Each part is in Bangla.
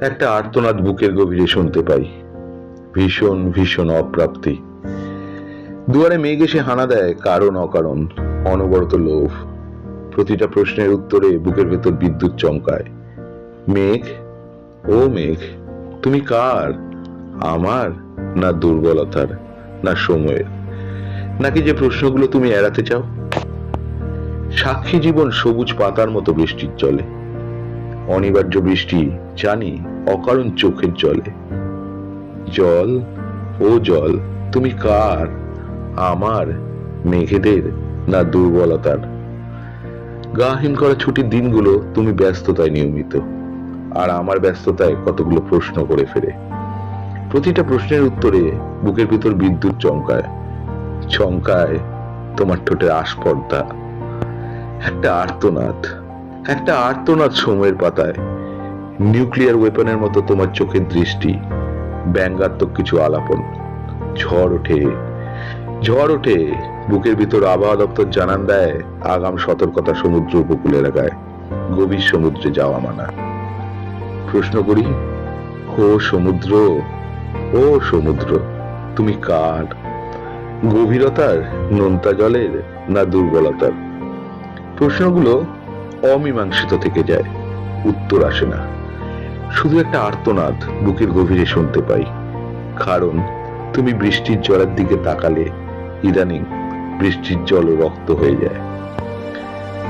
একটা আর্তনাদ বুকের গভীরে শুনতে পাই। ভীষণ ভীষণ অপ্রাপ্তি। দুয়ারে মেঘ এসে হানা দেয় কারণ, অকারণ, অনবরত লোভ। প্রতিটা প্রশ্নের উত্তরে বুকের ভেতর বিদ্যুৎ চমকায়। মেঘ, ও মেঘ, তুমি কার? আমার না দুর্বলতার, না সময়ের? নাকি যে প্রশ্নগুলো তুমি এড়াতে চাও? সাক্ষী জীবন সবুজ পাতার মতো বৃষ্টির জলে। অনিবার্য বৃষ্টি জানি অকারণ চোখের জলে। জল, ও জল, তুমি কার? আমার মেঘেদের না দুর্বলতার? গা হিম করা ছুটির দিনগুলো তুমি ব্যস্ততায় নিয়মিত। আর আমার ব্যস্ততায় কতগুলো প্রশ্ন করে ফেরে প্রতিটা প্রশ্নের উত্তরে বুকের ভিতর বিদ্যুৎ চমকায়। চমকায় তোমার ঠোঁটের আস্পর্ধা একটা আর্তনাদ। একটা আর্তনাদ সময়ের পাতায়। নিউক্লিয়ার ওয়েপনের মতো তোমার চোখের দৃষ্টি, ব্যঙ্গাত্মক কিছু আলাপন। ঝড় ওঠে। ঝড় ওঠে। বুকের ভিতর আবহাওয়া দপ্তর জানান দেয়, আগাম সতর্কতা সমুদ্র উপকূল এলাকায়। গভীর সমুদ্রে যাওয়া মানা। প্রশ্ন করি, ও সমুদ্র ও সমুদ্র, তুমি কার? গভীরতার, নোনতা জলের, না দুর্বলতার? প্রশ্নগুলো অমীমাংসিত থেকে যায়। উত্তর আসে না। শুধু একটা আর্তনাদ বুকের গভীরে শুনতে পাই। কারণ, তুমি বৃষ্টির জলের দিকে তাকালে ইদানিং বৃষ্টির জল রক্ত হয়ে যায়।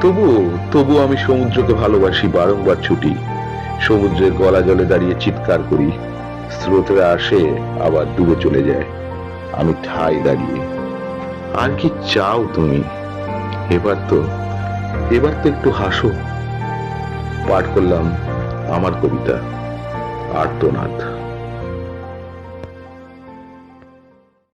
তবু তবু আমি সমুদ্রকে ভালোবাসি বারংবার ছুটি। সমুদ্রের গলা জলে দাঁড়িয়ে চিৎকার করি। স্রোতরা আসে, আবার ডুবে চলে যায়। আমি ঠাই দাঁড়িয়ে। আর কি চাও তুমি? এবার তো এবার তো একটু হাসো। পাঠ করলাম আমার কবিতা আর্তনাথ